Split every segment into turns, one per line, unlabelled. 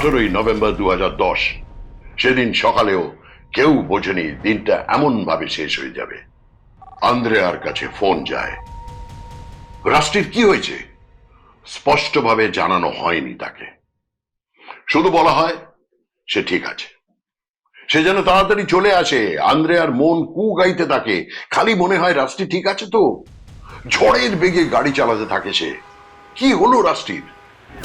আঠেরোই নভেম্বর দু সেদিন সকালেও কেউ বোঝেনি দিনটা এমন ভাবে শেষ হয়ে যাবে। আন্দ্রেয়ার কাছে ফোন যায়। রাষ্ট্রের কি হয়েছে? স্পষ্টভাবে জানানো হয়নি তাকে। শুধু বলা হয়, সে ঠিক আছে। সে যেন তাড়াতাড়ি চলে আসে। আন্দ্রেয়ার মন কু গাইতে থাকে। খালি মনে হয় রাষ্ট্রী ঠিক আছে তো? ঝড়ের বেগে গাড়ি চালাতে থাকে সে। কি হলো রাষ্ট্রীর?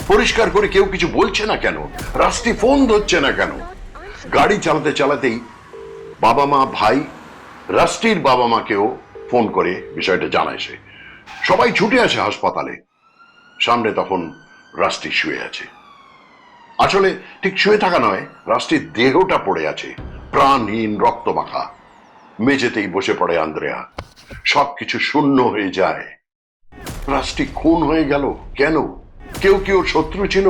পরিষ্কার করে কেউ কিছু বলছে না কেন? রাষ্ট্রী ফোন ধরছে না কেন? গাড়ি চালাতে চালাতেই বাবা মা, ভাই রাষ্ট্রীর বাবা মাকেও ফোন করে বিষয়টা জানায় সে। সবাই ছুটে আসে হাসপাতালে। সামনে তখন রাষ্ট্রী শুয়ে আছে। আসলে ঠিক শুয়ে থাকা নয় রাষ্ট্রীর দেহটা পড়ে আছে। প্রাণহীন রক্ত মাখা মেঝেতেই বসে পড়ে আন্দ্রেয়া। সবকিছু শূন্য হয়ে যায়। রাষ্ট্রী খুন হয়ে গেল কেন? কেউ কি ওর শত্রু ছিল,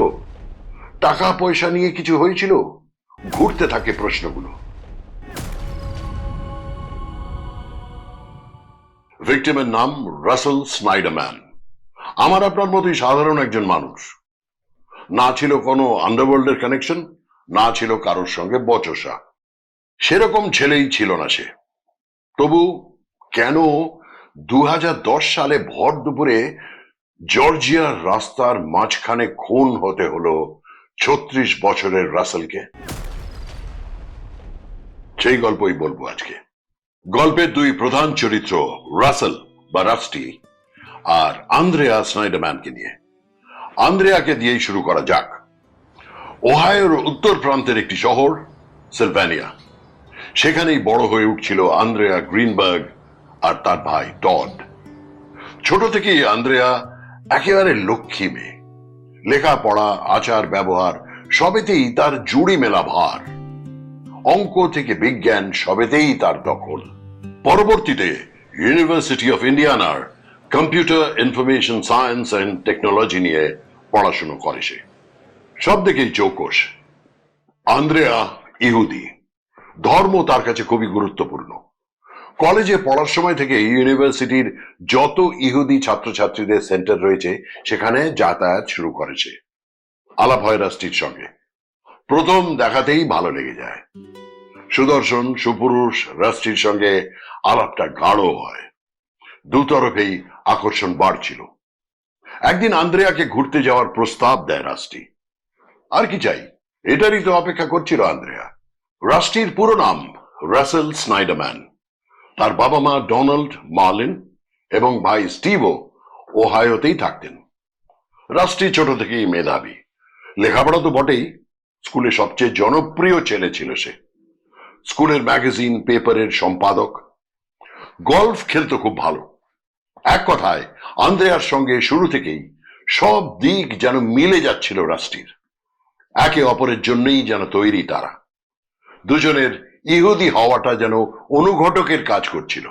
টাকা পয়সা নিয়ে কিছু হয়েছিল, ঘুরতে থাকে প্রশ্নগুলো। ভিক্টিমের নাম রাসেল স্নাইডারম্যান আমার আপনার মতোই সাধারণ একজন মানুষ। না ছিল কোনো আন্ডারওয়ার্ল্ডের কানেকশন না ছিল কারোর সঙ্গে বচসা। সেরকম ছেলেই ছিল না সে। তবু কেন দু হাজার দশ সালে ভর দুপুরে জর্জিয়ার রাস্তার মাঝখানে খুন হতে হলো ছত্রিশ বছরের রাসেলকে। সেই গল্পই বলব আজকে। গল্পের দুই প্রধান চরিত্র রাসেল বা রাস্টি আর আন্দ্রেয়া স্নাইডারম্যানকে নিয়ে। আন্দ্রেয়াকে দিয়েই শুরু করা যাক। ওহায়োর উত্তর প্রান্তের একটি শহর সিলভ্যানিয়া সেখানেই বড় হয়ে উঠছিল আন্দ্রেয়া গ্রিনবার্গ আর তার ভাই টড। ছোট থেকেই আন্দ্রেয়া একেবারে লক্ষ্মী মেয়ে। লেখাপড়া, আচার, ব্যবহার, সবেতেই তার জুড়ি মেলা ভার। অঙ্ক থেকে বিজ্ঞান, সবেতেই তার দখল। পরবর্তীতে university of ইন্ডিয়ানার computer information science and technology নিয়ে পড়াশুনো করে সে। সব দিকেই চৌকস আন্দ্রেয়া ইহুদি। ধর্ম তার কাছে খুবই গুরুত্বপূর্ণ। কলেজে পড়ার সময় থেকে ইউনিভার্সিটির যত ইহুদি ছাত্রছাত্রীদের সেন্টার রয়েছে, সেখানে যাতায়াত শুরু করেছে। আলাপ হয় রাষ্ট্রীর সঙ্গে। প্রথম দেখাতেই ভালো লেগে যায়। সুদর্শন, সুপুরুষ, রাষ্ট্রীর সঙ্গে আলাপটা গাঢ় হয়। দুতরফেই আকর্ষণ বাড়ছিল। একদিন আন্দ্রেয়াকে ঘুরতে যাওয়ার প্রস্তাব দেয় রাষ্ট্রী। আর কি চাই? এটারই তো অপেক্ষা করছিল আন্দ্রেয়া। রাষ্ট্রীর পুরো নাম, রাসেল স্নাইডারম্যান। তার বাবা মা ডোনাল্ড মার্লিন এবং ভাই স্টিভও ওহায়োতেই থাকতেন। রাষ্ট্রী ছোট থেকেই মেধাবী। লেখাপড়া তো বটেই, স্কুলে সবচেয়ে জনপ্রিয় ছেলে ছিল সে। স্কুলের ম্যাগাজিন, পেপারের সম্পাদক। গল্ফ খেলতো খুব ভালো। এক কথায়, আন্দ্রেয়ার সঙ্গে শুরু থেকেই সব দিক যেন মিলে যাচ্ছিল রাষ্ট্রীর। একে অপরের জন্যই যেন তৈরি তারা। দুজনের ইহুদি হওয়াটা যেন অনুঘটকের কাজ করছিল।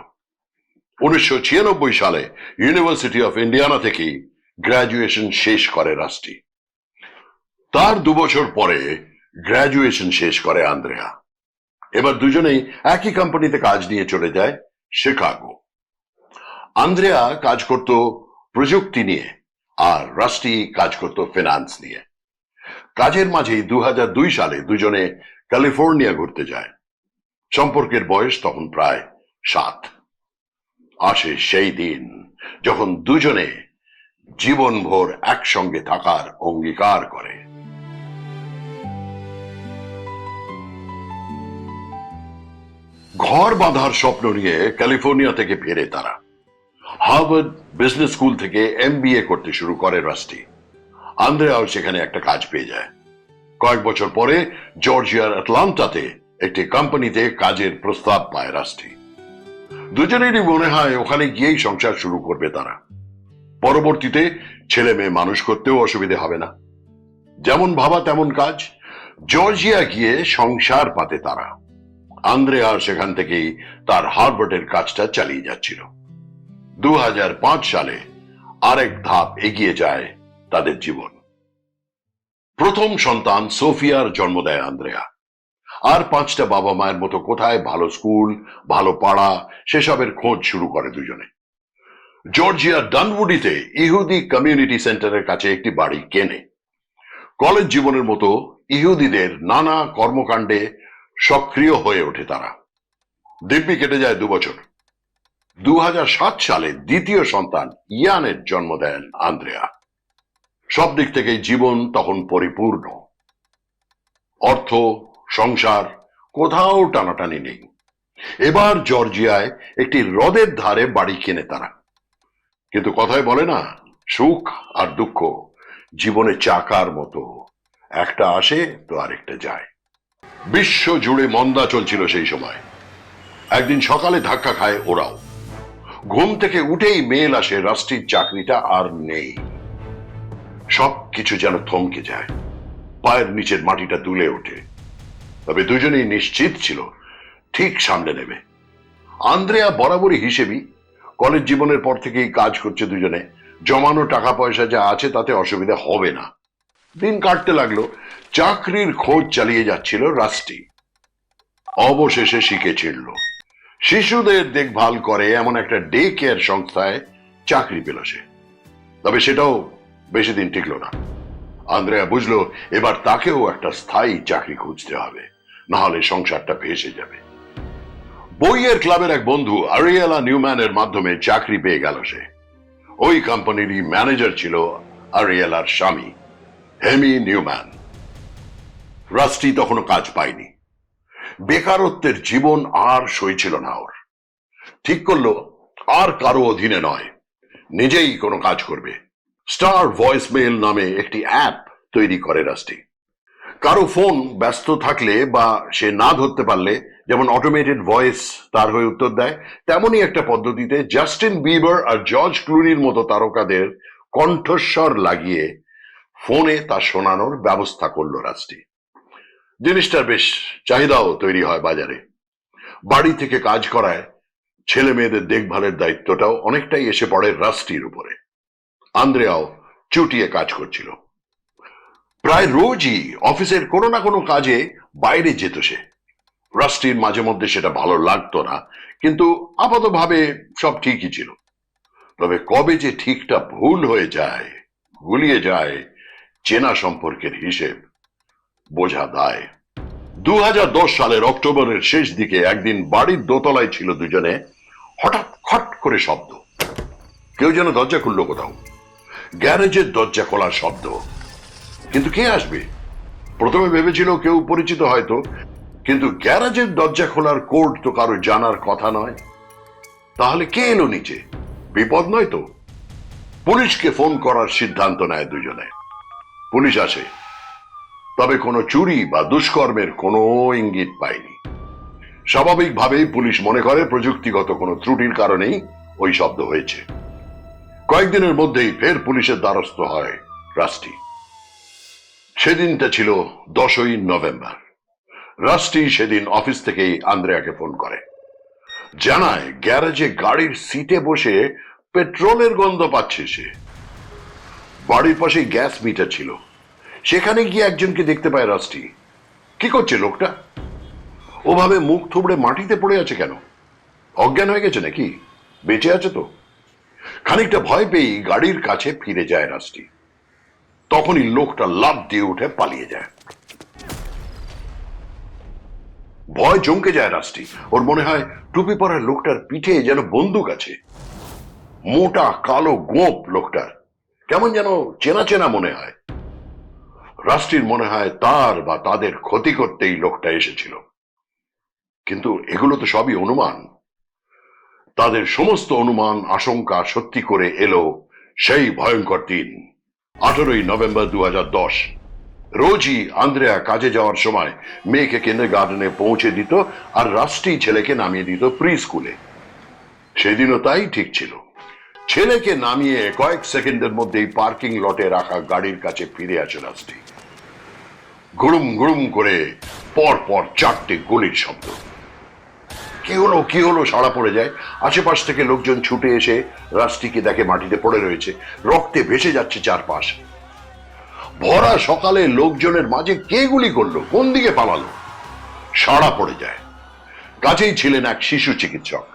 উনিশশো ছিয়ানব্বই সালে ইউনিভার্সিটি অফ ইন্ডিয়ানা থেকেই গ্রাজুয়েশন শেষ করে রাষ্ট্রী তার দুবছর পরে গ্রাজুয়েশন শেষ করে আন্দ্রেয়া। এবার দুজনেই একই কোম্পানিতে কাজ নিয়ে চলে যায় শিকাগো আন্দ্রেয়া কাজ করত প্রযুক্তি নিয়ে আর রাষ্ট্রী কাজ করত ফিনান্স নিয়ে। কাজের মাঝেই দু হাজার দুই সালে দুজনে ক্যালিফোর্নিয়া ঘুরতে যায়। সম্পর্কের বয়স তখন প্রায় সাত। আসে সেই দিন যখন দুজনে জীবনভর একসঙ্গে থাকার অঙ্গীকার করে। ঘর বাঁধার স্বপ্ন নিয়ে ক্যালিফোর্নিয়া থেকে ফেরে তারা। হার্ভার্ড বিজনেস স্কুল থেকে এম করতে শুরু করে রাস্টি। আন্দ্রেয়াও সেখানে একটা কাজ পেয়ে যায়। কয়েক বছর পরে জর্জিয়ার আটলান্টাতে একটি কোম্পানিতে কাজের প্রস্তাব পায় রাষ্ট্রী। দুজনেরই মনে হয় ওখানে গিয়েই সংসার শুরু করবে তারা। পরবর্তীতে ছেলে মেয়ে মানুষ করতেও অসুবিধে হবে না। যেমন ভাবা তেমন কাজ। জর্জিয়া গিয়ে সংসার পাতে তারা। আন্দ্রেয়া সেখান থেকেই তার হার্ভার্ডের কাজটা চালিয়ে যাচ্ছিল। দু হাজার পাঁচ সালে আরেক ধাপ এগিয়ে যায় তাদের জীবন। প্রথম সন্তান সোফিয়ার জন্ম দেয় আন্দ্রেয়া। আর পাঁচটা বাবা মায়ের মতো কোথায় ভালো স্কুল, ভালো পাড়া, সেসবের খোঁজ শুরু করে দুজনে। জর্জিয়া ডানউডিতে ইহুদি কমিউনিটি সেন্টারের কাছে একটি বাড়ি কেনে। কলেজ জীবনের মতো ইহুদিদের নানা কর্মকাণ্ডে সক্রিয় হয়ে ওঠে তারা। দিব্যি কেটে যায় দু বছর দু হাজার সাত সালে দ্বিতীয় সন্তান ইয়ানের জন্ম দেন আন্দ্রেয়া। সব দিক থেকেই জীবন তখন পরিপূর্ণ। অর্থ সংসার কোথাও টানাটানি নেই। এবার জর্জিয়ায় একটি হ্রদের ধারে বাড়ি কেনে তারা। কিন্তু কথায় বলে না, সুখ আর দুঃখ জীবনে চাকার মতো। একটা আসে তো আরেকটা যায়। বিশ্ব জুড়ে মন্দা চলছিল সেই সময়। একদিন সকালে ধাক্কা খায় ওরাও। ঘুম থেকে উঠেই মেল আসে রাষ্ট্রীর চাকরিটা আর নেই। সব কিছু যেন থমকে যায়। পায়ের নিচের মাটিটা দুলে ওঠে। তবে দুজনেই নিশ্চিত ছিল, ঠিক সামলে নেবে। আন্দ্রেয়া বরাবরই হিসেবি, কলেজ জীবনের পর থেকেই কাজ করছে দুজনে। জমানো টাকা পয়সা যা আছে তাতে অসুবিধা হবে না। দিন কাটতে লাগল, চাকরির খোঁজ চালিয়ে যাচ্ছিল রাষ্ট্রী অবশেষে শিখে ছিড়ল। শিশুদের দেখভাল করে এমন একটা ডে কেয়ার সংস্থায় চাকরি পেল সে। তবে সেটাও বেশি দিন টিকল না। আন্দ্রেয়া বুঝলো, এবার তাকেও একটা স্থায়ী চাকরি খুঁজতে হবে। নাহলে সংসারটা ভেসে যাবে। বইয়ের ক্লাবের এক বন্ধু, আরিয়েলা নিউম্যানের মাধ্যমে চাকরি পেয়ে গেল সে। ওই কোম্পানিরই ম্যানেজার ছিল আরিয়েলার স্বামী, হেমি নিউম্যান। রাস্টি তখনও কাজ পায়নি। বেকারত্বের জীবন আর সইছিল না ওর। ঠিক করল, আর কারও অধীনে নয়, নিজেই কোনো কাজ করবে। স্টার ভয়েস মেল নামে একটি অ্যাপ তৈরি করে রাস্টি কারও ফোন ব্যস্ত থাকলে বা সে না ধরতে পারলে, যেমন অটোমেটেড ভয়েস তার হয়ে উত্তর দেয়, তেমনই একটা পদ্ধতিতে জাস্টিন বিবার আর জর্জ ক্লুনির মতো তারকাদের কণ্ঠস্বর লাগিয়ে ফোনে তা শোনানোর ব্যবস্থা করল রাস্টি জিনিসটার বেশ চাহিদাও তৈরি হয় বাজারে। বাড়ি থেকে কাজ করায় ছেলে মেয়েদের দেখভালের দায়িত্বটাও অনেকটাই এসে পড়ে রাস্টির উপরে। আন্দ্রেয়াও চুটিয়ে কাজ করছিল। প্রায় রোজই অফিসের কোনো না কোনো কাজে বাইরে যেত সে। রাস্টির মাঝে মধ্যে সেটা ভালো লাগতো না, কিন্তু আপাতভাবে সব ঠিকই ছিল। তবে কবে যে ঠিকটা ভুল হয়ে যায়, গুলিয়ে যায়, চেনা সম্পর্কের হিসেব বোঝা দায়। দু সালের অক্টোবরের শেষ দিকে একদিন বাড়ির দোতলায় ছিল দুজনে, হঠাৎ খট করে শব্দ। কেউ যেন দরজা খুললো কোথাও। গ্যারেজের দরজা খোলার শব্দ। কিন্তু কে আসবে? প্রথমে ভেবেছিল কেউ পরিচিত হয়তো, কিন্তু গ্যারেজের দরজা খোলার কোড তো কারও জানার কথা নয়। তাহলে কে এলো নিচে? বিপদ নয় তো? পুলিশকে ফোন করার সিদ্ধান্ত নেয় দুজনে। পুলিশ আসে। তবে কোনো চুরি বা দুষ্কর্মের কোনো ইঙ্গিত পায়নি। স্বাভাবিকভাবেই পুলিশ মনে করে প্রযুক্তিগত কোনো ত্রুটির কারণেই ওই শব্দ হয়েছে। কয়েকদিনের মধ্যেই ফের পুলিশের দ্বারস্থ হয় রাস্টি। সেদিনটা ছিল দশই নভেম্বর। রাস্টি সেদিন অফিস থেকেই আন্দ্রেয়াকে ফোন করে। জানায় গ্যারেজে গাড়ির সিটে বসে পেট্রোলের গন্ধ পাচ্ছে সে। বাড়ির পাশে গ্যাস মিটার ছিল। সেখানে গিয়ে একজনকে দেখতে পায় রাস্টি কি করছে লোকটা? ওভাবে মুখ থুবড়ে মাটিতে পড়ে আছে কেন? অজ্ঞান হয়ে গেছে নাকি? বেঁচে আছে তো? খানিকটা ভয় পেয়েই গাড়ির কাছে ফিরে যায় রাস্টি তখনই লোকটা লাভ দিয়ে উঠে পালিয়ে যায়। ভয় চমকে যায় রাস্টি ওর মনে হয় টুপি পরা লোকটার পিঠে যেন বন্দুক আছে। মোটা, কালো গোপ লোকটার। কেমন যেন চেনা চেনা মনে হয়। রাষ্ট্রীর মনে হয় তার বা তাদের ক্ষতি করতেই লোকটা এসেছিল। কিন্তু এগুলো তো সবই অনুমান। তাদের সমস্ত অনুমান, আশঙ্কা সত্যি করে এলো সেই ভয়ঙ্কর দিন। আঠারোই নভেম্বর দু রোজই আন্দ্রেয়া কাজে যাওয়ার সময় মেয়েকে কেন্দ্রে গার্ডেনে পৌঁছে দিত আর রাষ্ট্রী ছেলেকে নামিয়ে দিত প্রি স্কুলে সেদিনও তাই ঠিক ছিল। ছেলেকে নামিয়ে কয়েক সেকেন্ডের মধ্যেই পার্কিং লটে রাখা গাড়ির কাছে ফিরে আসে রাষ্ট্রী। গুড়ুম গুড়ুম করে পর পর চারটে গুলির শব্দ। কি হলো কি হলো সাড়া পড়ে যায়। আশেপাশ থেকে লোকজন ছুটে এসে রাস্টিকে দেখে মাটিতে পড়ে রয়েছে। রক্তে ভেসে যাচ্ছে চারপাশ। ভরা সকালে লোকজনের মাঝে কে গুলি করল? কোন দিকে পালালো? সাড়া পড়ে যায়। কাছেই ছিলেন এক শিশু চিকিৎসক।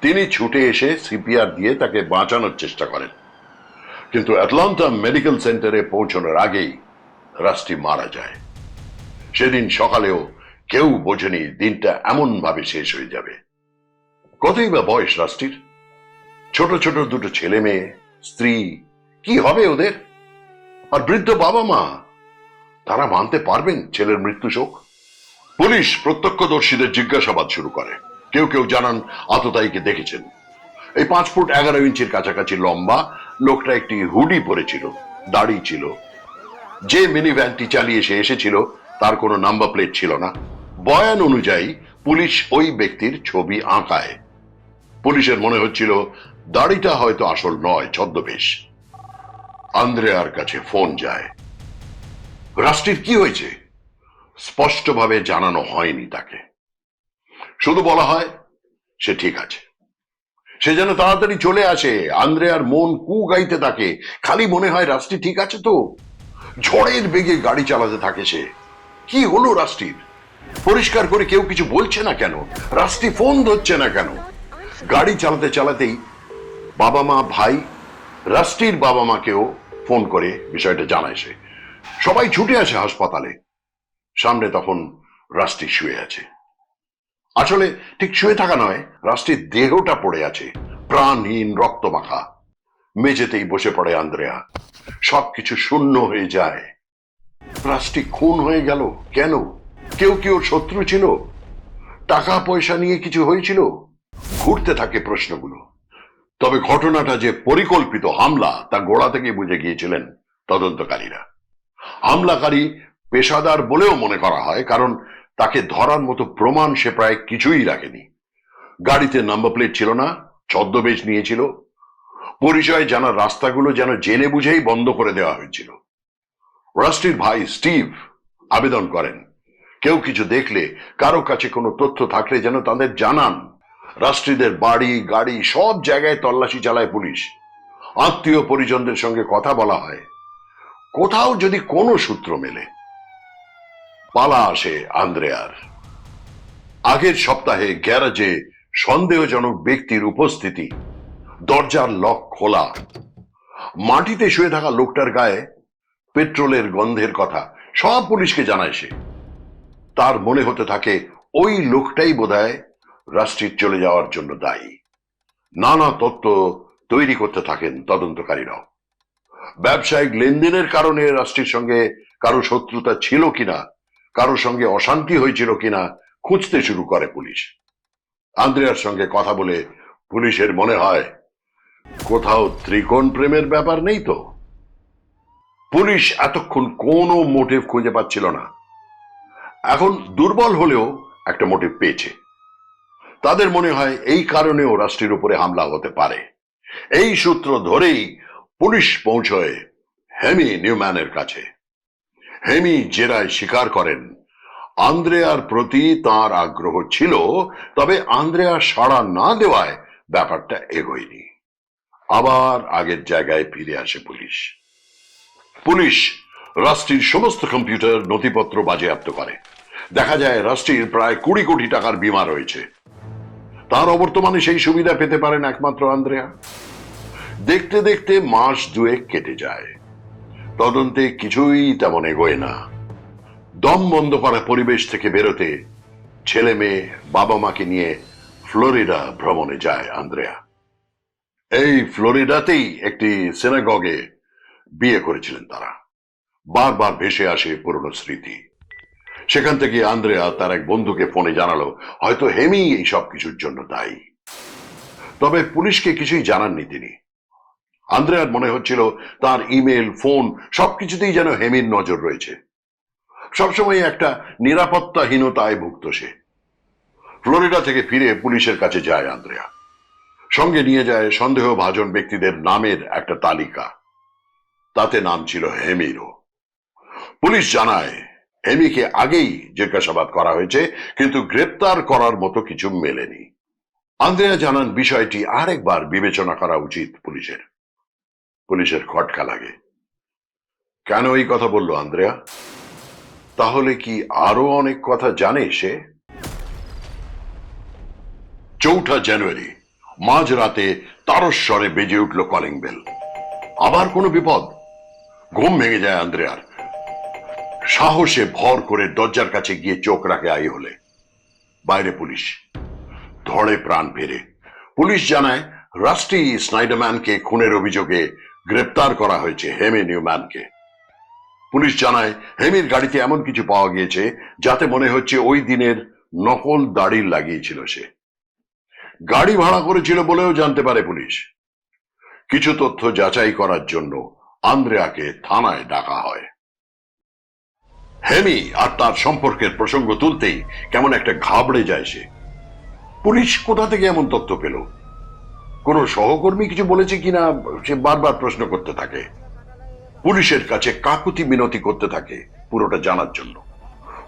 তিনি ছুটে এসে সিপিআর দিয়ে তাকে বাঁচানোর চেষ্টা করেন। কিন্তু অ্যাটলান্টা মেডিকেল সেন্টারে পৌঁছানোর আগেই রাস্টি মারা যায়। সেদিন সকালেও কেউ বোঝেনি দিনটা এমন ভাবে শেষ হয়ে যাবে। কতই বা বয়স রাষ্ট্রীর ছোট ছোট দুটো ছেলে মেয়ে, স্ত্রী, কি হবে ওদের? আর বৃদ্ধ বাবা মা, তারা মানতে পারবেন ছেলের মৃত্যু শোক? পুলিশ প্রত্যক্ষদর্শীদের জিজ্ঞাসাবাদ শুরু করে। কেউ কেউ জানান আততায়ীকে দেখেছেন। এই পাঁচ ফুট এগারো ইঞ্চির কাছাকাছি লম্বা, লোকটা একটি হুডি পরেছিল, দাড়ি ছিল। যে মিনি ভ্যানটি চালিয়ে সে এসেছিল, তার কোনো নাম্বার প্লেট ছিল না। বয়ান অনুযায়ী পুলিশ ওই ব্যক্তির ছবি আঁকায়। পুলিশের মনে হচ্ছিল, দাড়িটা হয়তো আসল নয়, ছদ্মবেশ। আন্দ্রেয়ার কাছে ফোন যায়। রাষ্ট্রের কি হয়েছে? স্পষ্টভাবে জানানো হয়নি তাকে। শুধু বলা হয়, সে ঠিক আছে। সে যেন তাড়াতাড়ি চলে আসে। আন্দ্রেয়ার মন কু গাইতে থাকে। খালি মনে হয় রাষ্ট্রী ঠিক আছে তো? ঝড়ের বেগে গাড়ি চালাতে থাকে সে। কি হলো রাষ্ট্রীর? পরিষ্কার করে কেউ কিছু বলছে না কেন? রাষ্ট্রী ফোন ধরছে না কেন? গাড়ি চালাতে চালাতেই বাবা মা, ভাই রাষ্ট্রীর বাবা মাকেও ফোন করে বিষয়টা জানায় সে। সবাই ছুটে আসে হাসপাতালে। সামনে তখন রাষ্ট্রী শুয়ে আছে। আসলে ঠিক শুয়ে থাকা নয় রাষ্ট্রীর দেহটা পড়ে আছে। প্রাণহীন রক্ত মাখা মেঝেতেই বসে পড়ে আন্দ্রেয়া। সবকিছু শূন্য হয়ে যায়। রাষ্ট্রী খুন হয়ে গেল কেন? কেউ কি ওর শত্রু ছিল, টাকা পয়সা নিয়ে কিছু হয়েছিল, ঘুরতে থাকে প্রশ্নগুলো। তবে ঘটনাটা যে পরিকল্পিত হামলা, তা গোড়া থেকে বুঝে গিয়েছিলেন তদন্তকারীরা। হামলাকারী পেশাদার বলেও মনে করা হয়, কারণ তাকে ধরার মতো প্রমাণ সে প্রায় কিছুই রাখেনি। গাড়িতে নাম্বার প্লেট ছিল না, ছদ্মবেশ নিয়েছিল। পরিচয় জানার রাস্তাগুলো যেন জেনে বুঝেই বন্ধ করে দেওয়া হয়েছিল। রাষ্ট্রীর ভাই স্টিভ আবেদন করেন। কেউ কিছু দেখলে কারও কাছে কোনো তথ্য থাকলে যেন তাদের জানান। রাষ্ট্রীদের বাড়ি, গাড়ি, সব জায়গায় তল্লাশি চালায় পুলিশ। আত্মীয় পরিজনদের সঙ্গে কথা বলা হয়। কোথাও যদি কোনো সূত্র মেলে। পালা আসে আন্দ্রেয়ার। আগের সপ্তাহে গ্যারাজে সন্দেহজনক ব্যক্তির উপস্থিতি। দরজার লক খোলা। মাটিতে শুয়ে থাকা লোকটার গায়ে পেট্রোলের গন্ধের কথা। সব পুলিশকে জানায় সে। তার মনে হতে থাকে, ওই লোকটাই বোধহয় রাষ্ট্রীর চলে যাওয়ার জন্য দায়ী। নানা তত্ত্ব তৈরি করতে থাকেন তদন্তকারীরাও। ব্যবসায়িক লেনদেনের কারণে রাষ্ট্রের সঙ্গে কারও শত্রুতা ছিল কিনা, কারও সঙ্গে অশান্তি হয়েছিল কিনা খুঁজতে শুরু করে পুলিশ। আন্দ্রেয়ার সঙ্গে কথা বলে পুলিশের মনে হয়, কোথাও ত্রিকোণ প্রেমের ব্যাপার নেই তো? পুলিশ এতক্ষণ কোনো মোটিভ খুঁজে পাচ্ছিল না। এখন দুর্বল হলেও একটা মোটিভ পেয়েছে। তাদের মনে হয় এই কারণেও রাষ্ট্রের উপরে হামলা হতে পারে। এই সূত্র ধরেই পুলিশ পৌঁছয় হেমি নিউম্যানের কাছে। হেমি জেরায় স্বীকার করেন, আন্দ্রেয়ার প্রতি তার আগ্রহ ছিল, তবে আন্দ্রেয়া সাড়া না দেওয়ায় ব্যাপারটা এগোয়নি। আবার আগের জায়গায় ফিরে আসে পুলিশ। পুলিশ রাষ্ট্রীর সমস্ত কম্পিউটার নথিপত্র বাজেয়াপ্ত করে। দেখা যায় রাষ্ট্রীর প্রায় কুড়ি কোটি টাকার বিমা রয়েছে। তার অবর্তমানে সেই সুবিধা পেতে পারেন একমাত্র আন্দ্রেয়া। দেখতে দেখতে মাস দুয়েক কেটে যায়। তদন্তে কিছুই তেমন এগোয় না। দম বন্ধ করা পরিবেশ থেকে বেরোতে ছেলে মেয়ে বাবা মাকে নিয়ে ফ্লোরিডা ভ্রমণে যায় আন্দ্রেয়া। এই ফ্লোরিডাতেই একটি সিনাগগে বিয়ে করেছিলেন তারা। বারবার ভেসে আসে পুরনো স্মৃতি। সেখান থেকে আন্দ্রেয়া তার এক বন্ধুকে ফোনে জানালো, হয়তো হেমি এই সব কিছুর জন্য দায়ী। তবে পুলিশকে কিছুই জানাননি তিনি। আন্দ্রেয়ার মনে হচ্ছিল তার ইমেল, ফোন সবকিছুতেই যেন হেমির নজর রয়েছে। সবসময় একটা নিরাপত্তাহীনতায় ভুগত সে। ফ্লোরিডা থেকে ফিরে পুলিশের কাছে যায় আন্দ্রেয়া। সঙ্গে নিয়ে যায় সন্দেহভাজন ব্যক্তিদের নামের একটা তালিকা। তাতে নাম ছিল হেমিরও। পুলিশ জানায় হেমিকে আগেই জিজ্ঞাসাবাদ করা হয়েছে, কিন্তু গ্রেপ্তার করার মতো কিছু মেলেনি। আন্দ্রেয়া জানান, বিষয়টি আরেকবার বিবেচনা করা উচিত পুলিশের। পুলিশের খটকা লাগে। কেন এই কথা বলল আন্দ্রেয়া? তাহলে কি আরও অনেক কথা জানে সে? চৌঠা জানুয়ারি, মাঝরাতে তারস্বরে বেজে উঠল কলিং বেল। আবার কোনো বিপদ? ঘুম ভেঙে যায় আন্দ্রেয়ার। সাহসে ভর করে দরজার কাছে গিয়ে চোখ রাখে আই হলে। বাইরে পুলিশ। ধরে প্রাণ ফেরে। পুলিশ জানায়, রাস্টি স্নাইডারম্যানকে খুনের অভিযোগে গ্রেপ্তার করা হয়েছে হেমি নিউম্যানকে। পুলিশ জানায়, হেমির গাড়িতে এমন কিছু পাওয়া গিয়েছে যাতে মনে হচ্ছে ওই দিনের নকল দাড়ি লাগিয়েছিল সে। গাড়ি ভাড়া করেছিল বলেও জানতে পারে পুলিশ। কিছু তথ্য যাচাই করার জন্য আন্দ্রেয়াকে থানায় ডাকা হয়। হেমি আর তার সম্পর্কের প্রসঙ্গ তুলতেই কেমন একটা ঘাবড়ে যায় সে। পুলিশ কোথা থেকে এমন তথ্য পেল? কোন সহকর্মী কিছু বলেছে কিনা, সে বারবার প্রশ্ন করতে থাকে। পুলিশের কাছে কাকুতি মিনতি করতে থাকে পুরোটা জানার জন্য।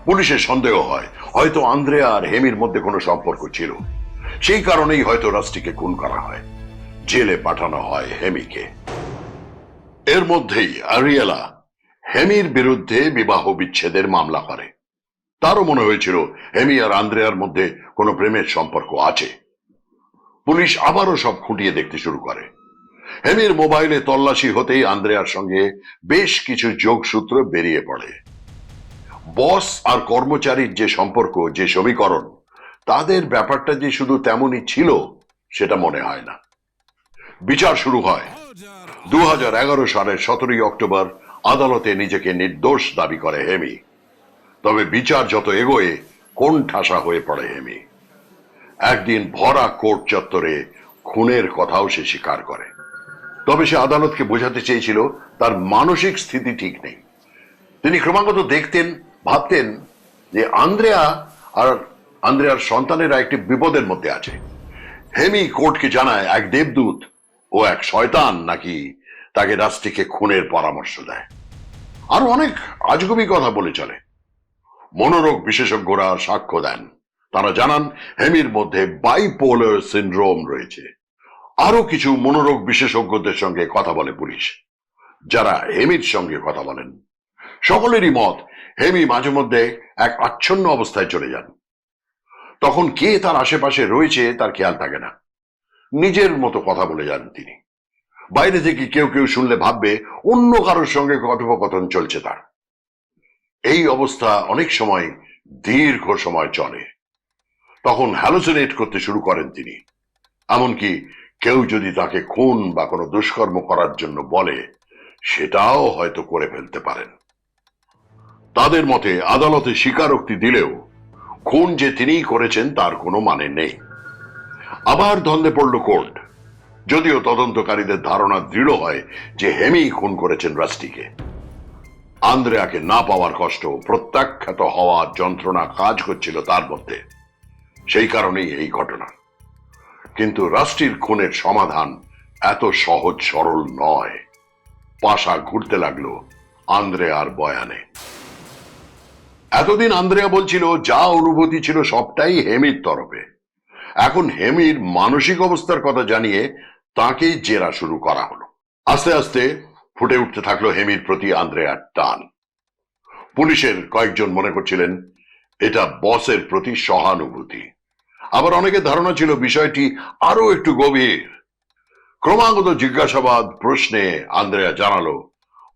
পুলিশের সন্দেহ হয়, হয়তো আন্দ্রেয়া আর হেমির মধ্যে কোনো সম্পর্ক ছিল। সেই কারণেই হয়তো রাস্টিকে খুন করা হয়। জেলে পাঠানো হয় হেমিকে। এর মধ্যেই আরিয়েলা হেমির বিরুদ্ধে বিবাহ বিচ্ছেদের মামলা করে। তারও মনে হয়েছিল, হেমি আর আন্দ্রেয়ার মধ্যে কোনো প্রেমের সম্পর্ক আছে। পুলিশ আবারও সব খুঁটিয়ে দেখতে শুরু করে। হেমির মোবাইলে তল্লাশি হতেই আন্দ্রেয়ার সঙ্গে বেশ কিছু যোগসূত্র বেরিয়ে পড়ে। বস আর কর্মচারীর যে সম্পর্ক, যে সমীকরণ, তাদের ব্যাপারটা যে শুধু তেমনই ছিল, সেটা মনে হয় না। বিচার শুরু হয়। দু হাজার এগারো সালের সতেরোই অক্টোবর আদালতে নিজেকে নির্দোষ দাবি করে হেমি। তবে বিচার যত এগোয় কোন ঠাসা হয়ে পড়ে হেমি। একদিন ভরা কোর্ট চত্বরে খুনের কথাও সে স্বীকার করে। তবে সে আদালতকে বোঝাতে চেয়েছিল, তার মানসিক স্থিতি ঠিক নেই। তিনি ক্রমাগত দেখতেন, ভাবতেন যে আন্দ্রেয়া আর আন্দ্রেয়ার সন্তানেরা একটি বিপদের মধ্যে আছে। হেমি কোর্টকে জানায়, এক দেবদূত ও এক শয়তান নাকি তাকে রাষ্ট্রীকে খুনের পরামর্শ দেয়। আরও অনেক আজগুবি কথা বলে চলে। মনোরোগ বিশেষজ্ঞরা সাক্ষ্য দেন। তারা জানান, হেমির মধ্যে বাইপোলার সিন্ড্রোম রয়েছে। আরও কিছু মনোরোগ বিশেষজ্ঞদের সঙ্গে কথা বলে পুলিশ, যারা হেমির সঙ্গে কথা বলেন। সকলেরই মত, হেমি মাঝে মধ্যে এক আচ্ছন্ন অবস্থায় চলে যান। তখন কে তার আশেপাশে রয়েছে তার খেয়াল থাকে না। নিজের মতো কথা বলে যান তিনি। বাইরে থেকে কেউ কেউ শুনলে ভাববে, অন্য কারোর সঙ্গে কথোপকথন চলছে তার। এই অবস্থা অনেক সময় দীর্ঘ সময় চলে। তখন হ্যালোসিনেট করতে শুরু করেন তিনি। এমনকি কেউ যদি তাকে খুন বা কোনো দুষ্কর্ম করার জন্য বলে, সেটাও হয়তো করে ফেলতে পারেন। তাদের মতে আদালতে স্বীকারোক্তি দিলেও খুন যে তিনিই করেছেন তার কোনো মানে নেই। আবার ধন্দে পড়ল কোর্ট। যদিও তদন্তকারীদের ধারণা দৃঢ় হয় যে হেমি খুন করেছেন রাস্টিকে। আন্দ্রেয়াকে না পাওয়ার কষ্ট প্রত্যাখ্যাত হওয়ার যন্ত্রণা কাজ করছিল তার মধ্যে। সেই কারণেই এই ঘটনা। কিন্তু রাষ্ট্রীর খুনের সমাধান এত সহজ সরল নয়। পাশা ঘুরতে লাগল আন্দ্রেয়ার বয়ানে। এতদিন আন্দ্রেয়া বলছিল, যা অনুভূতি ছিল সবটাই হেমির তরফে। এখন হেমির মানসিক অবস্থার কথা জানিয়ে তাকেই জেরা শুরু করা হলো। আস্তে আস্তে ফুটে উঠতে থাকল হেমির প্রতি আন্দ্রেয়ার টান। পুলিশের কয়েকজন মনে করছিলেন, এটা বসের প্রতি সহানুভূতি। আবার অনেকের ধারণা ছিল বিষয়টি আরও একটু গভীর। ক্রমাগত জিজ্ঞাসাবাদ, প্রশ্নে আন্দ্রেয়া জানালো,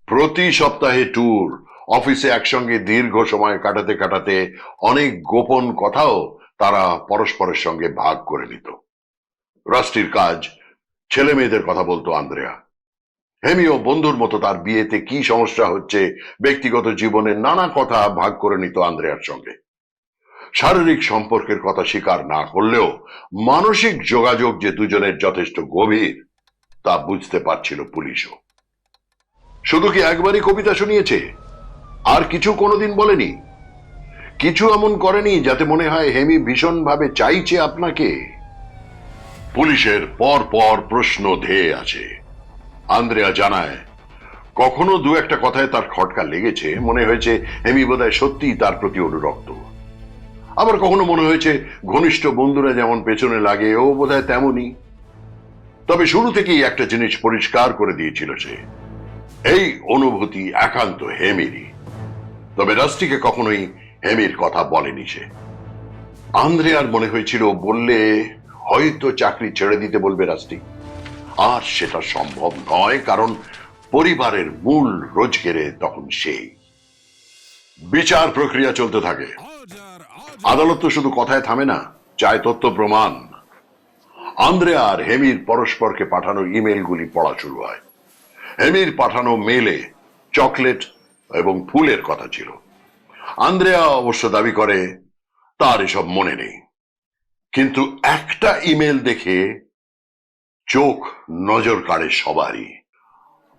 প্রতি সপ্তাহে ট্যুর অফিসে একসঙ্গে দীর্ঘ সময় কাটাতে কাটাতে অনেক গোপন কথাও তারা পরস্পরের সঙ্গে ভাগ করে নিত। রাষ্ট্রীর কাজ ছেলে মেয়েদের কথা বলতো আন্দ্রেয়া। হেমিও বন্ধুর মতো তার বিয়েতে কি সমস্যা হচ্ছে, ব্যক্তিগত জীবনের নানা কথা ভাগ করে নিত আন্দ্রেয়ার সঙ্গে। শারীরিক সম্পর্কের কথা স্বীকার না করলেও মানসিক যোগাযোগ যে দুজনের যথেষ্ট গভীর, তা বুঝতে পারছিল পুলিশও। শুধু কি একবারই কবিতা শুনিয়েছে? আর কিছু কোনোদিন বলেনি? কিছু এমন করেনি যাতে মনে হয় হেমি ভীষণভাবে চাইছে আপনাকে? পুলিশের পর পর প্রশ্ন ধেয়ে আছে। আন্দ্রেয়া জানায়, কখনো দু একটা কথায় তার খটকা লেগেছে। মনে হয়েছে হেমি বোধহয় সত্যিই তার প্রতি অনুরক্ত। আবার কখনো মনে হয়েছে ঘনিষ্ঠ বন্ধুরা যেমন পেছনে লাগে, ও বোধহয় তেমনই। তবে শুরু থেকেই একটা জিনিস পরিষ্কার করে দিয়েছিল সে। এই অনুভূতি একান্ত হেমিরই। তবে রাস্টিকে কখনোই হেমির কথা বলেনি সে। আন্দ্রেয়ার মনে হয়েছিল, বললে হয়তো চাকরি ছেড়ে দিতে বলবে রাস্টি আর সেটা সম্ভব নয়, কারণ পরিবারের মূল রোজগেরে তখন সেই বিচার প্রক্রিয়া চলতে থাকে। আদালত তো শুধু কথায় থামে না, চায় তথ্য প্রমাণ। আন্দ্রেয়া আর হেমির পরস্পরকে পাঠানো ইমেলগুলি পড়া শুরু হয়। হেমির পাঠানো মেলে চকলেট এবং ফুলের কথা ছিল। আন্দ্রেয়া অবশ্য দাবি করে, তার এসব মনে নেই। কিন্তু একটা ইমেল দেখে চোখ নজর কাড়ে সবারই।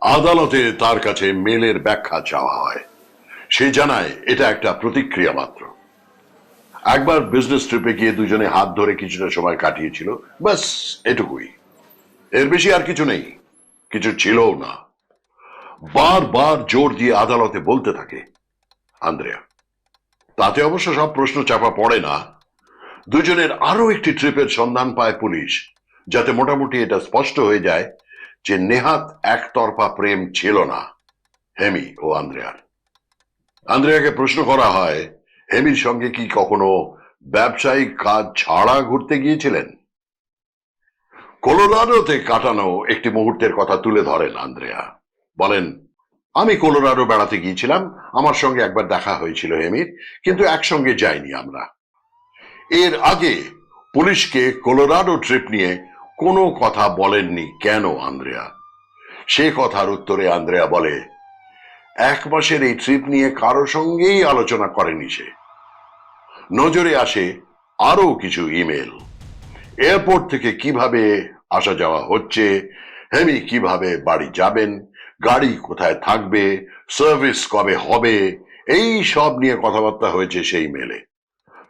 আদালতে তার কাছে মেলের ব্যাখ্যা চাওয়া হয়। সে জানায়, এটা একটা প্রতিক্রিয়া মাত্র। একবার বিজনেস ট্রিপে গিয়ে দুজনে হাত ধরে কিছুটা সময় কাটিয়েছিল, ব্যাস, এটুকুই। এর বেশি আর কিছু নেই। কিছু ছিলও না। বারবার জোর দিয়ে আদালতে বলতে থাকে। আন্দ্রেয়া, তাতে অবশ্য সব প্রশ্ন চাপা পড়ে না। দুজনের আরও একটি ট্রিপের সন্ধান পায় পুলিশ, যাতে মোটামুটি এটা স্পষ্ট হয়ে যায় যে নেহাত একতরফা প্রেম ছিল না, হেমি ও আন্দ্রেয়ার। আন্দ্রেয়াকে প্রশ্ন করা হয়, হেমির সঙ্গে কি কখনো ব্যবসায়িক কাজ ছাড়া ঘুরতে গিয়েছিলেন? কোলোরাডোতে কাটানো একটি মুহূর্তের কথা তুলে ধরেন আন্দ্রেয়া। বলেন, আমি কোলোরাডো বেড়াতে গিয়েছিলাম, আমার সঙ্গে একবার দেখা হয়েছিল হেমির, কিন্তু একসঙ্গে যাইনি আমরা। এর আগে পুলিশকে কোলোরাডো ট্রিপ নিয়ে কোনো কথা বলেননি কেন আন্দ্রেয়া? সে কথার উত্তরে আন্দ্রেয়া বলে, এক মাসের এই ট্রিপ নিয়ে কারও সঙ্গেই আলোচনা করেনি সে। নজরে আসে আরও কিছু ইমেল। এয়ারপোর্ট থেকে কীভাবে আসা যাওয়া হচ্ছে, হেমি কীভাবে বাড়ি যাবেন, গাড়ি কোথায় থাকবে, সার্ভিস কবে হবে, এই সব নিয়ে কথাবার্তা হয়েছে সেই মেলে।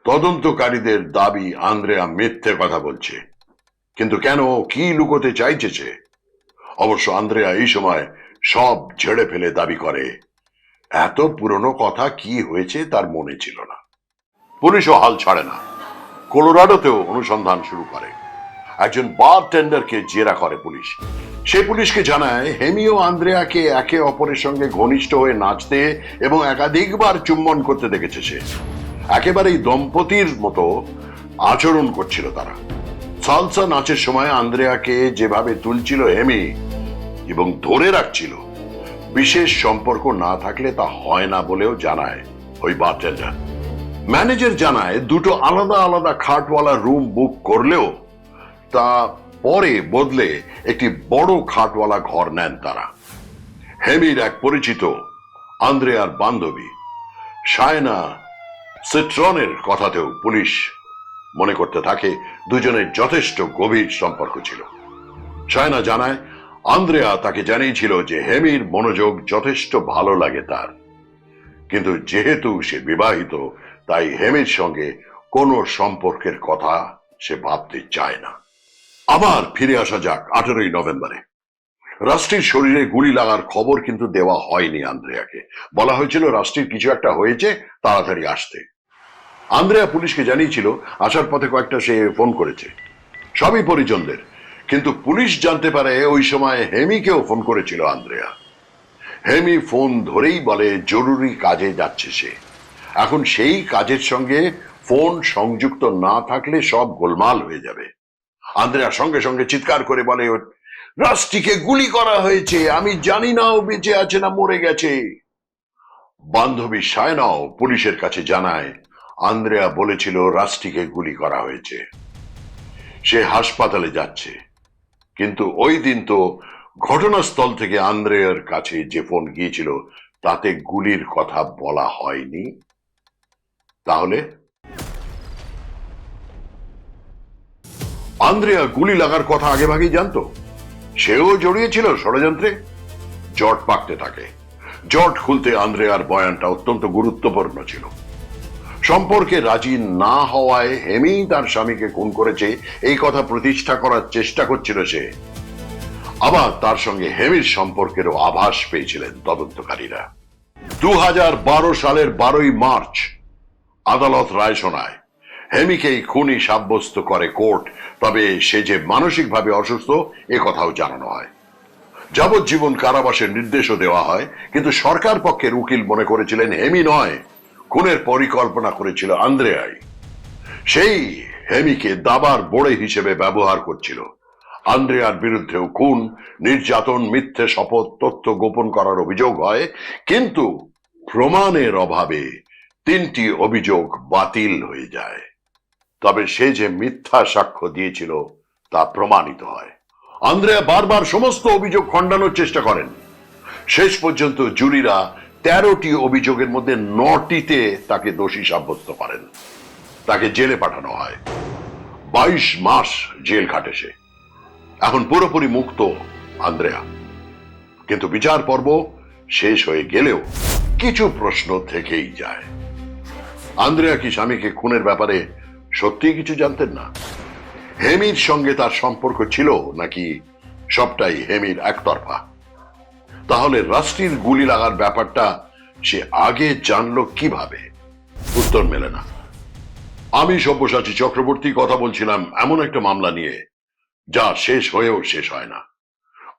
তদন্তকারীদের দাবি আন্দ্রেয়া মিথ্যে কথা বলছে। কিন্তু কেন কি লুকোতে চাইছে অবশ্য আন্দ্রেয়া এই সময় সব ঝেড়ে ফেলে দাবি করে। এত পুরনো কথা কি হয়েছে তার মনে ছিল না। পুলিশও হাল ছাড়ে না। কোলোরাডোতেও অনুসন্ধান শুরু করে। একজন বার টেন্ডারকে জেরা করে পুলিশ। সে পুলিশকে জানায় হেমি ও আন্দ্রেয়াকে একে অপরের সঙ্গে ঘনিষ্ঠ হয়ে নাচতে এবং একাধিকবার চুম্বন করতে দেখেছে সে। একেবারেই দম্পতির মতো আচরণ করছিল তারা। সালসা নাচের সময় আন্দ্রেয়াকে যেভাবে তুলছিল হেমি এবং ধরে রাখছিল, বিশেষ সম্পর্ক না থাকলে তা হয় না বলেও জানায় ওই বারটেন্ডার ম্যানেজার জানায়, দুটো আলাদা আলাদা খাটওয়ালা রুম বুক করলেও তা পরে বদলে একটি বড় খাটওয়ালা ঘর নেন তারা। হেমির এক পরিচিত, আন্দ্রেয়ার বান্ধবী সায়না সিট্রনের কথাতেও পুলিশ মনে করতে থাকে দুজনের যথেষ্ট গভীর সম্পর্ক ছিল। সায়না জানায়, আন্দ্রেয়া তাকে জানিয়েছিল যে হেমির মনোযোগ যথেষ্ট ভালো লাগে তার। কিন্তু যেহেতু সে বিবাহিত, তাই হেমির সঙ্গে কোনো সম্পর্কের কথা সে ভাবতে চায় না। আবার ফিরে আসা যাক আঠেরোই নভেম্বরে। রাষ্ট্রীর শরীরে গুলি লাগার খবর কিন্তু দেওয়া হয়নি আন্দ্রেয়াকে। বলা হয়েছিল রাষ্ট্রীর কিছু একটা হয়েছে, তাড়াতাড়ি আসতে। আন্দ্রেয়া পুলিশকে জানিয়েছিল, আসার পথে কয়েকটা সে ফোন করেছে। সবই পরিজনদের। কিন্তু পুলিশ জানতে পারে ওই সময় হেমিকেও ফোন করেছিল আন্দ্রেয়া। হেমি ফোন ধরেই বলে, জরুরি কাজে যাচ্ছে সে। এখন সেই কাজের সঙ্গে ফোন সংযুক্ত না থাকলে সব গোলমাল হয়ে যাবে। আন্দ্রেয়া সঙ্গে সঙ্গে চিৎকার করে বলে রাষ্ট্রীকে গুলি করা হয়েছে। আমি জানি না ও বেঁচে আছে না মরে গেছে। বান্ধবী সায়নাও পুলিশের কাছে জানায়, আন্দ্রেয়া বলেছিল রাষ্ট্রীকে গুলি করা হয়েছে। সে হাসপাতালে যাচ্ছে। কিন্তু ওই দিন তো ঘটনাস্থল থেকে আন্দ্রেয়ার কাছে যে ফোন গিয়েছিল, তাতে গুলির কথা বলা হয়নি। তাহলে? আন্দ্রেয়া গুলি লাগার কথা আগে ভাগেই জানতো? সেও জড়িয়েছিল ষড়যন্ত্রে? জট পাকতে থাকে জট খুলতে আন্দ্রেয়ার বয়ানটা অত্যন্ত গুরুত্বপূর্ণ ছিল। সম্পর্কে রাজি না হওয়ায় হেমি তার স্বামীকে খুন করেছে, এই কথা প্রতিষ্ঠা করার চেষ্টা করছিল সে। আবার তার সঙ্গে হেমির সম্পর্কেরও আভাস পেয়েছিলেন তদন্তকারীরা। দু হাজার বারো সালের বারোই মার্চ, আদালত রায় শোনায় হেমিকেই খুনি সাব্যস্ত করে কোর্ট, তবে সে যে মানসিকভাবে অসুস্থ, এ কথাও জানানো হয়। যাবজ্জীবন কারাবাসের নির্দেশও দেওয়া হয়, কিন্তু সরকার পক্ষের উকিল মনে করেছিলেন হেমি নয়, খুনের পরিকল্পনা করেছিল আন্দ্রেয়াই। সেই হেমিকে দাবার বড়ে হিসেবে ব্যবহার করছিল। আন্দ্রেয়ার বিরুদ্ধেও খুন, নির্যাতন, মিথ্যে শপথ, তথ্য গোপন করার অভিযোগ হয়, কিন্তু প্রমাণের অভাবে তিনটি অভিযোগ বাতিল হয়ে যায়। তবে সে যে মিথ্যা সাক্ষ্য দিয়েছিল, তা প্রমাণিত হয়। আন্দ্রেয়া বারবার সমস্ত অভিযোগ খণ্ডানোর চেষ্টা করেন। শেষ পর্যন্ত জুরিরা তেরোটি অভিযোগের মধ্যে নটিতে তাকে দোষী সাব্যস্ত করেন। তাকে জেলে পাঠানো হয়। বাইশ মাস জেল খাটে সে। এখন পুরোপুরি মুক্ত আন্দ্রেয়া। কিন্তু বিচার পর্ব শেষ হয়ে গেলেও কিছু প্রশ্ন থেকেই যায়। আন্দ্রেয়া কি স্বামীকে খুনের ব্যাপারে সত্যিই কিছু জানতেন না? হেমির সঙ্গে তার সম্পর্ক ছিল নাকি সবটাই হেমির একতরফা? তাহলে রাষ্ট্রীর গুলি লাগার ব্যাপারটা সে আগে জানলো কীভাবে? উত্তর মেলে না। আমি সব্যসাচী চক্রবর্তী কথা বলছিলাম, এমন একটা মামলা নিয়ে, যা শেষ হয়েও শেষ হয় না।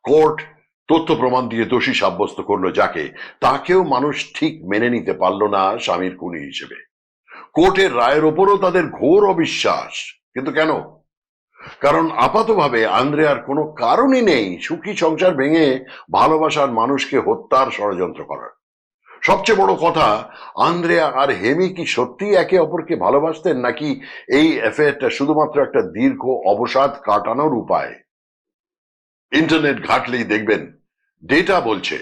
কোর্ট তথ্য প্রমাণ দিয়ে দোষী সাব্যস্ত করল যাকে, তাকেও মানুষ ঠিক মেনে নিতে পারল না স্বামীর খুনি হিসেবে। কোর্টের রায়ের ওপরও তাদের ঘোর অবিশ্বাস। কিন্তু কেন? কারণ আপাতভাবে আন্দ্রেয়ার কোনো কারণই নেই সুখী সংসার ভেঙে ভালোবাসার মানুষকে হত্যার ষড়যন্ত্র করার। সবচেয়ে বড় কথা, আন্দ্রেয়া আর হেমি কি সত্যি একে অপরকে ভালোবাসতেন নাকি এই অ্যাফেয়ারটা শুধুমাত্র একটা দীর্ঘ অবসাদ কাটানোর উপায়? ইন্টারনেট ঘাটলেই দেখবেন। ডেটা বলছে,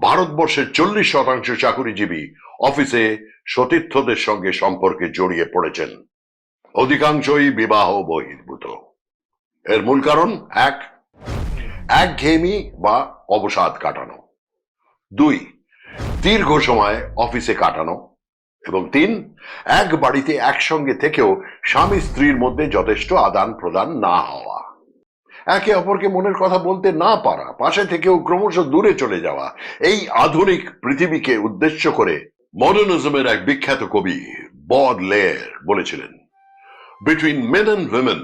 ভারতবর্ষের চল্লিশ শতাংশ চাকুরিজীবী অফিসে সতীর্থদের সঙ্গে সম্পর্কে জড়িয়ে পড়েছেন। অধিকাংশই বিবাহ বহির্ভূত। এর মূল কারণ, এক, একঘেয়েমি বা অবসাদ কাটানো। দুই, দীর্ঘ সময় অফিসে কাটানো। এবং তিন, এক বাড়িতে একসঙ্গে থেকেও স্বামী স্ত্রীর মধ্যে যথেষ্ট আদান প্রদান না হওয়া। একে অপরকে মনের কথা বলতে না পারা, পাশে থেকেও ক্রমশ দূরে চলে যাওয়া, এই আধুনিক পৃথিবীকে উদ্দেশ্য করে মডার্নিজমের এক বিখ্যাত কবি বড লেয়ার বলেছিলেন between men and women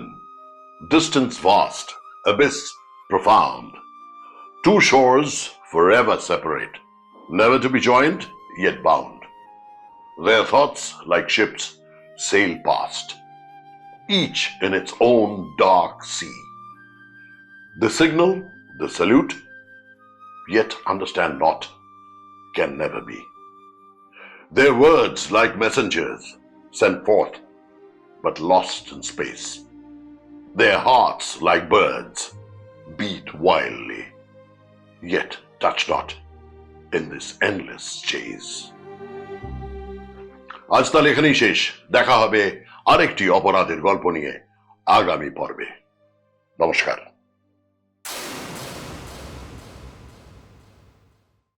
distance vast, abyss profound. Two shores forever separate, never to be joined, yet bound. Their thoughts, like ships, sail past, each in its own dark sea. The signal, the salute, yet understand not, can never be. Their words, like messengers, sent forth, but lost in space. Their hearts, like birds, beat wildly, yet touch not in this endless chase. আজ তাহলে এখানেই শেষ দেখা হবে আরেকটি অপরাধের গল্প নিয়ে আগামী পর্বে নমস্কার